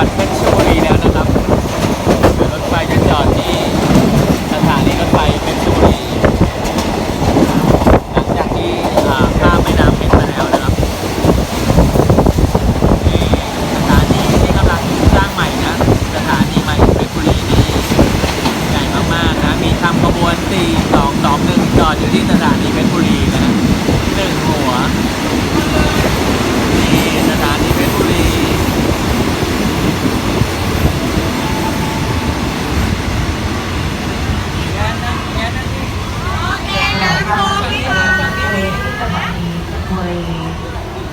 วัดเพชรบุรีแล้วนะครับเดี๋ยวรถไฟจะจอดที่สถานีรถไฟเพชรบุรีหลังจากที่ข้ามแม่น้ำเพชรมาแล้วนะครับนี่สถานีที่กำลังสร้างใหม่นะ สถานีใหม่เพชรบุรีนี่ใหญ่มากๆนะ มีทำขบวน 4 2 2 1 จอดอยู่ที่สถานีเพชรบุรีนะหนึ่งหัว นี่สถานีเพชรบุรี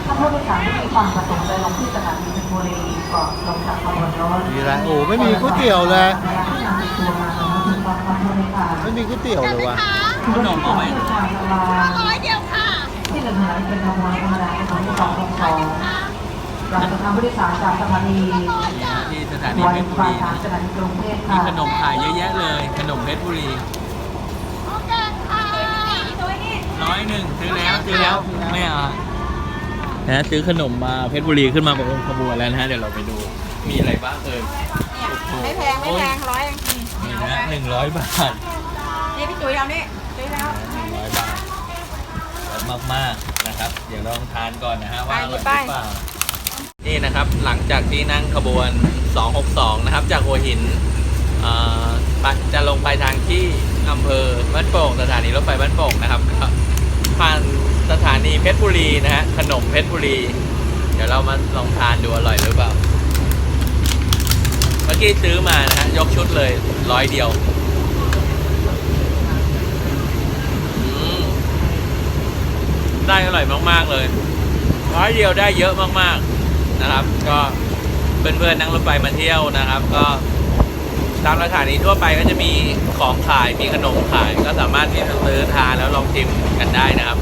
ถ้า ผู้โดยสารที่มีความประสงค์จะลงที่สถานีเพชรบุรีก่อนลงจากขบวนรถมีอะไรโอ้ไม่มีก๋วยเตี๋ยวเลยเวลาที่นำติดตัวมาสำหรับคุณความความบริการไม่มีก๋วยเตี๋ยวเลยวะขนมเอาไหมทางสลาร้อยเดียวค่ะ ที่หนึ่งหายเป็นขบวนธรรมดาของที่สองของสองเราจะทำผู้โดยสารจากสถานีนี่นะที่สถานีวันเพชรบุปลายรีทางนะสถานีกรุงเทพมีค่ะขนมขายเยอะแยะเลย ขนมเพชรบุรีโอเคค่ะตัวนี้ร้อยหนึ่งซื้อแล้วซื้อแล้วไม่เอาอะ นะซื้อขนมมาเพชรบุรีขึ้นมาเป็นขบวนแล้วนะฮะเดี๋ยวเราไปดูมีอะไรบ้างเอ่ยไม่แพงไม่แพงร้อยเองนี่นะหนึ่งร้อยบาทนี่พี่จุ๋ยเอานี่จุ๋ยแล้วหนึ่งร้อยบาทมากมากๆนะครับ เดี๋ยวลองทานก่อนนะฮะว่าอร่อยหรือเปล่านี่นะครับหลังจากที่นั่งขบวน 262 นะครับ จากหัวหินเอ่อไปจะลงไปทางที่อำเภอบ้านโป่งสถานีรถไฟบ้านโป่งนะครับก็ผ่าน สถานีเพชรบุรีนะฮะขนมเพชรบุรี เดี๋ยวเรามาลองทานดูอร่อยหรือเปล่า เมื่อกี้ซื้อมานะฮะยกชุดเลยร้อยเดียวได้อร่อยมาก ๆ เลยร้อยเดียวได้เยอะมากๆนะครับ ก็เพื่อนๆนั่งรถไฟมาเที่ยวนะครับ ก็ตามสถานีทั่วไปก็จะมีของขายมีขนมขายก็สามารถที่จะซื้อทานแล้วลองชิมกันได้นะครับ